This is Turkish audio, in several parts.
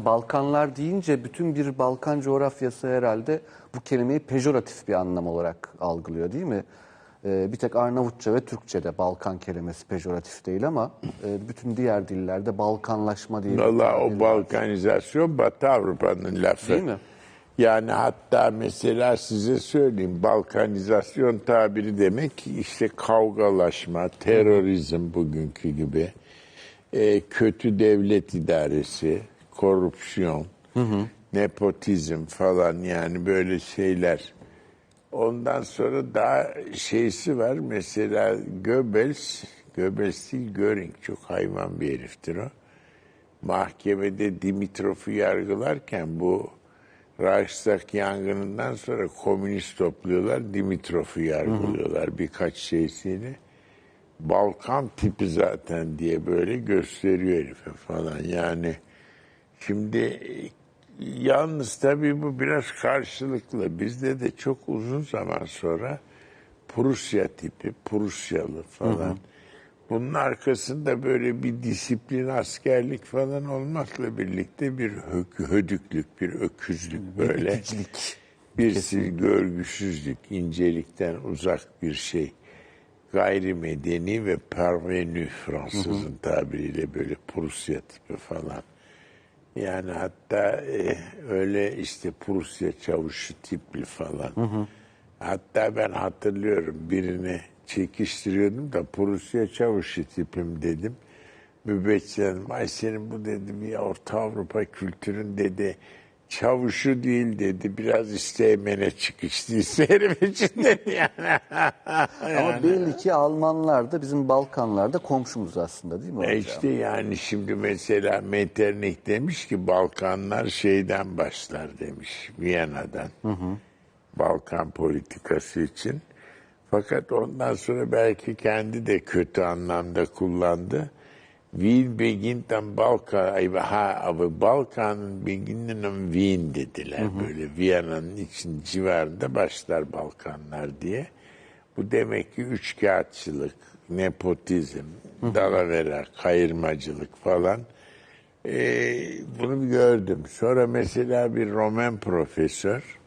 zaten Balkanlar deyince bütün bir Balkan coğrafyası herhalde bu kelimeyi pejoratif bir anlam olarak algılıyor değil mi? Ee, bir tek Arnavutça ve Türkçe'de Balkan kelimesi pejoratif değil ama e, bütün diğer dillerde Balkanlaşma diye Valla o var. balkanizasyon Batı Avrupa'nın lafı. Değil mi? Yani hatta mesela size söyleyeyim balkanizasyon tabiri demek işte kavgalaşma, terörizm bugünkü gibi, e, kötü devlet idaresi, korupsiyon, nepotizm falan yani böyle şeyler. Ondan sonra daha şeysi var mesela Goebbels, Goebbels değil Göring çok hayvan bir heriftir o. Mahkemede Dimitrov'u yargılarken bu Reichstag yangınından sonra komünist topluyorlar, Dimitrov'u yargılıyorlar birkaç şeysini. Balkan tipi zaten diye böyle gösteriyor herife falan yani. Şimdi e, yalnız tabii bu biraz karşılıklı. Bizde de çok uzun zaman sonra Prusya tipi, Prusyalı falan. Bunun arkasında böyle bir disiplin, askerlik falan olmakla birlikte bir hö- hödüklük, bir öküzlük böyle. İticilik. Bir sil- görgüsüzlük, incelikten uzak bir şey. Gayrimedeni ve parvenu Fransızın tabiriyle böyle Prusya tipi falan. Yani hatta e, öyle işte Prusya çavuşu tipli falan. Hatta ben hatırlıyorum birini çekiştiriyordum da Prusya çavuşu tipim dedim. Mübeccel ay senin bu dedi bir Orta Avrupa kültürün dedi çavuşu değil dedi biraz isteymene çıkıştıysa herif için dedi yani. Ama belli ki Almanlar da bizim Balkanlarda komşumuz aslında değil mi E hocam? işte yani şimdi mesela Metternich demiş ki Balkanlar şeyden başlar demiş Viyana'dan. Balkan politikası için. Fakat ondan sonra belki kendi de kötü anlamda kullandı. Wien beginnt am Balkan, aber Balkan'ın beginnen am Wien dediler. Böyle Viyana'nın için civarında başlar Balkanlar diye. Bu demek ki üçkağıtçılık, nepotizm, dalavera, kayırmacılık falan. Ee, bunu gördüm. Sonra mesela bir Roman profesör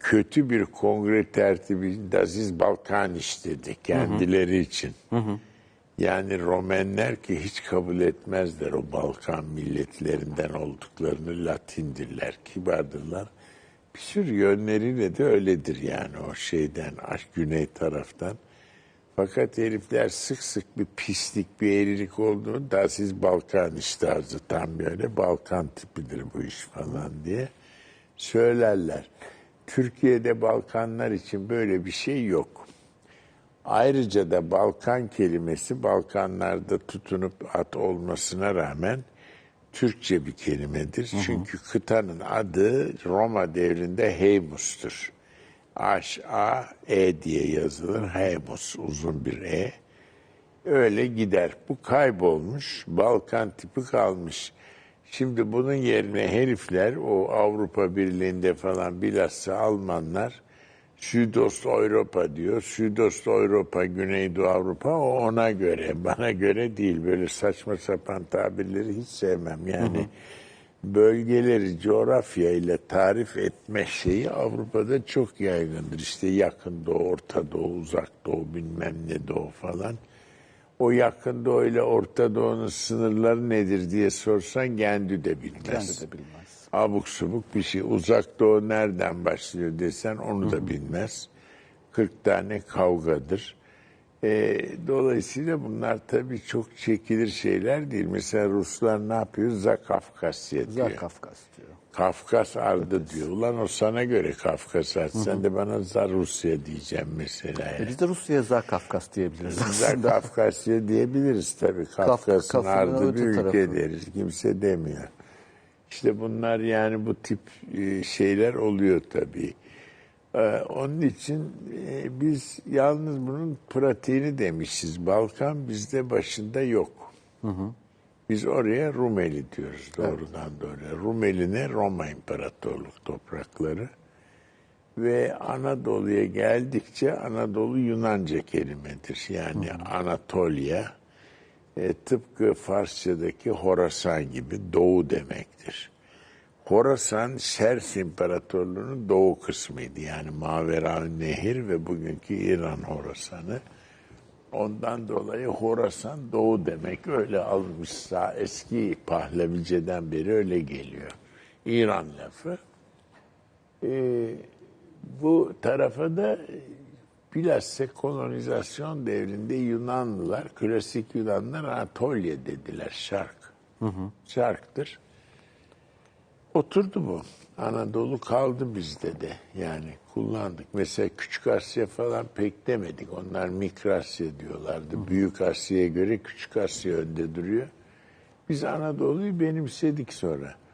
kötü bir kongre tertibi Daziz Balkaniş dedi kendileri için. Yani Romenler ki hiç kabul etmezler o Balkan milletlerinden olduklarını Latindirler, kibardırlar. Bir sürü yönleriyle de öyledir yani o şeyden, güney taraftan. Fakat herifler sık sık bir pislik, bir eğrilik olduğunu da siz Balkan iş tarzı tam böyle Balkan tipidir bu iş falan diye söylerler. Türkiye'de Balkanlar için böyle bir şey yok. Ayrıca da Balkan kelimesi Balkanlarda tutunup at olmasına rağmen Türkçe bir kelimedir. Çünkü kıtanın adı Roma devrinde Heimus'tur. H-A-E diye yazılır. Heimus uzun bir E. Öyle gider. Bu kaybolmuş. Balkan tipi kalmış. Şimdi bunun yerine herifler o Avrupa Birliği'nde falan bilhassa Almanlar Südost Avrupa diyor. Südost Avrupa, Güneydoğu Avrupa o ona göre. Bana göre değil. Böyle saçma sapan tabirleri hiç sevmem. Yani bölgeleri coğrafya ile tarif etme şeyi Avrupa'da çok yaygındır. İşte yakın doğu, orta doğu, uzak doğu, bilmem ne doğu falan. O yakın doğu ile orta doğunun sınırları nedir diye sorsan kendi de bilmez. Kendi de bilmez. Abuk subuk bir şey. Uzak doğu nereden başlıyor desen onu da bilmez. 40 tane kavgadır. Ee, dolayısıyla bunlar tabii çok çekilir şeyler değil. Mesela Ruslar ne yapıyor? Zakafkasya diyor. Güzel Kafkas diyor. Kafkas ardı diyor. Ulan o sana göre Kafkas ardı. Sen de bana Zar Rusya diyeceğim mesela. E Yani. biz de Rusya'ya Zar Kafkas diyebiliriz aslında. Kafkasya diyebiliriz tabii. Kafkas'ın Kafkas'ın ardı bir ülke tarafı. deriz. Kimse demiyor. İşte bunlar yani bu tip e, şeyler oluyor tabii. Ee, Onun için e, biz yalnız bunun pratiğini demişiz. Balkan bizde başında yok. Biz oraya Rumeli diyoruz doğrudan doğruya. Rumeli ne? Roma İmparatorluk toprakları. Ve Anadolu'ya geldikçe Anadolu Yunanca kelimedir. Yani Anatolia E, tıpkı Farsçadaki Horasan gibi doğu demektir. Horasan Şers İmparatorluğu'nun doğu kısmıydı. Yani Mavera Nehir ve bugünkü İran Horasan'ı. Ondan dolayı Horasan doğu demek öyle almışsa eski Pahlaviceden beri öyle geliyor. İran lafı. Ee, bu tarafa da bilhassa kolonizasyon devrinde Yunanlılar, klasik Yunanlılar Anatolya dediler, şark. Şarktır. Oturdu bu. Anadolu kaldı bizde de. Yani kullandık. Mesela Küçük Asya falan pek demedik. Onlar Mikrasya diyorlardı. Büyük Asya'ya göre Küçük Asya önde duruyor. Biz Anadolu'yu benimsedik sonra.